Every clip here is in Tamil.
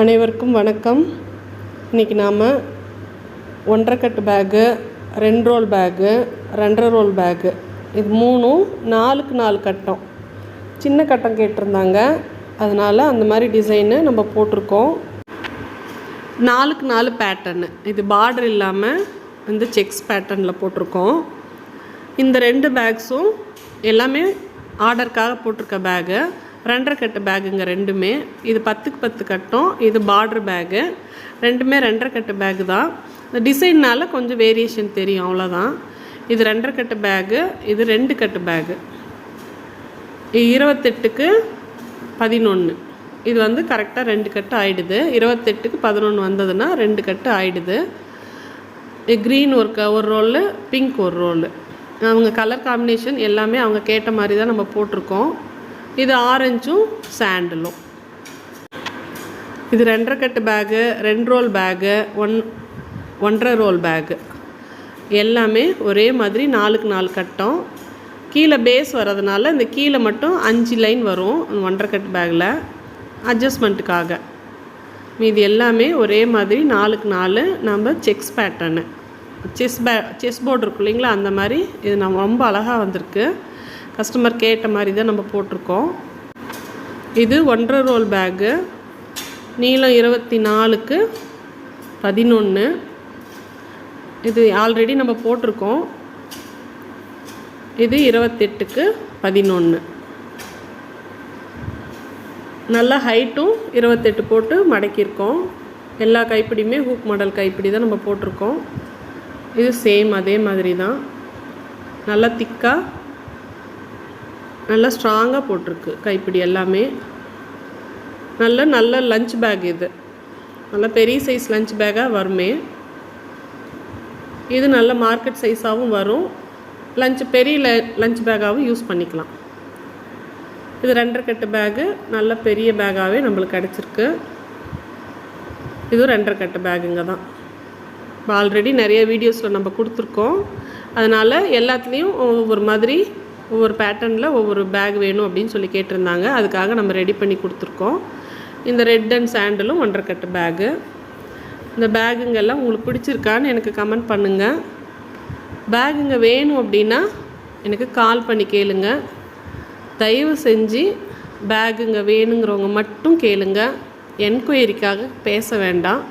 அனைவருக்கும் வணக்கம். இன்றைக்கி நாம் ஒன்றரை கட்டு பேக்கு ரெண்டு ரோல் பேக்கு ரெண்டரை ரோல் பேக்கு இது மூணும் நாலுக்கு நாலு கட்டம். சின்ன கட்டம் கேட்டிருந்தாங்க. அதனால் அந்த மாதிரி டிசைனு நம்ம போட்டிருக்கோம். நாலுக்கு நாலு பேட்டர்னு இது பார்டர் இல்லாமல் வந்து செக்ஸ் பேட்டர்னில் போட்டிருக்கோம். இந்த ரெண்டு பேக்ஸும் எல்லாமே ஆர்டருக்காக போட்டிருக்க பேகு ரெண்டரை கட்டு பேகுங்க ரெண்டுமே. இது பத்துக்கு பத்து கட்டும். இது பார்டர் பேகு ரெண்டுமே ரெண்டரை கட்டு பேகு தான். இந்த டிசைன்னால் கொஞ்சம் வேரியேஷன் தெரியும் அவ்வளோதான் இது ரெண்டரை கட்டு பேகு இது ரெண்டு கட்டு பேகு இருபத்தெட்டுக்கு பதினொன்று இது வந்து கரெக்டாக ரெண்டு கட்டு ஆகிடுது இருபத்தெட்டுக்கு பதினொன்று வந்ததுன்னா ரெண்டு கட்டு ஆகிடுது க்ரீன் ஒரு க ஒரு ரோலு பிங்க் ஒரு ரோலு அவங்க கலர் காம்பினேஷன் எல்லாமே அவங்க கேட்ட மாதிரி தான் நம்ம போட்டிருக்கோம். இது ஆரஞ்சும் சாண்டலும் இது ரெண்டரை கட்டு பேகு ரெண்டு ரோல் பேகு ஒன் ஒன்றரை ரோல் பேகு எல்லாமே ஒரே மாதிரி நாலுக்கு நாலு கட்டம். கீழே பேஸ் வர்றதுனால இந்த கீழே மட்டும் அஞ்சு லைன் வரும் ஒன்றரை கட்டு பேக்கில் அட்ஜஸ்ட்மெண்ட்டுக்காக மீதி எல்லாமே ஒரே மாதிரி நாலுக்கு நாலு நம்ம செக்ஸ் பேட்டர்னு செஸ் பே செஸ் போர்டு இருக்கும் இல்லைங்களா அந்த மாதிரி இது நம்ம ரொம்ப அழகாக வந்திருக்கு. கஸ்டமர் கேட்ட மாதிரி தான் நம்ம போட்டிருக்கோம். இது ஒன்றரை ரோல் பேக்கு நீளம் இருபத்தி நாலுக்கு பதினொன்று இது ஆல்ரெடி நம்ம போட்டிருக்கோம். இது இருபத்தெட்டுக்கு பதினொன்று நல்லா ஹைட்டும் இருபத்தெட்டு போட்டு மடக்கியிருக்கோம். எல்லா கைப்பிடியுமே ஹூக் மாடல் கைப்பிடி தான் நம்ம போட்டிருக்கோம். இது சேம் அதே மாதிரி தான். நல்லா திக்காக நல்லா ஸ்ட்ராங்காக போட்டிருக்கு கைப்பிடி எல்லாமே. நல்ல நல்ல லஞ்ச் பேக் இது. நல்ல பெரிய சைஸ் லஞ்ச் பேக்காக வருமே. இது நல்ல மார்க்கெட் சைஸாகவும் வரும். லஞ்ச் பெரிய ல லஞ்ச் பேக்காகவும் யூஸ் பண்ணிக்கலாம். இது ரெண்டரை கட்டு பேகு நல்ல பெரிய பேக்காகவே நம்மளுக்கு கிடச்சிருக்கு. இதுவும் ரெண்டரை கட்டு பேகுங்க தான். ஆல்ரெடி நிறைய வீடியோஸில் நம்ம கொடுத்துருக்கோம். அதனால் எல்லாத்துலேயும் ஒவ்வொரு மாதிரி ஒவ்வொரு பேட்டர்னில் ஒவ்வொரு பேக் வேணும் அப்படின்னு சொல்லி கேட்டிருந்தாங்க. அதுக்காக நம்ம ரெடி பண்ணி கொடுத்துருக்கோம். இந்த ரெட் அண்ட் சாண்டலும் ஒன்றரை கட்டு பேகு இந்த பேகுங்கெல்லாம் உங்களுக்கு பிடிச்சிருக்கான்னு எனக்கு கமெண்ட் பண்ணுங்கள் பேகுங்க வேணும் அப்படின்னா எனக்கு கால் பண்ணி கேளுங்க. தயவு செஞ்சு பேகுங்க வேணுங்கிறவங்க மட்டும் கேளுங்க. என்கொயரிக்காக பேச வேண்டாம்.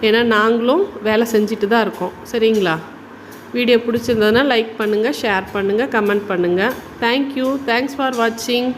ஏன்னா நாங்களும் வேலை செஞ்சுட்டு தான் இருக்கோம். சரிங்களா? வீடியோ பிடிச்சிருந்ததுன்னா லைக் பண்ணுங்கள் ஷேர் பண்ணுங்கள் கமெண்ட் பண்ணுங்கள் தேங்க்யூ தேங்க்ஸ் ஃபார் வாட்சிங்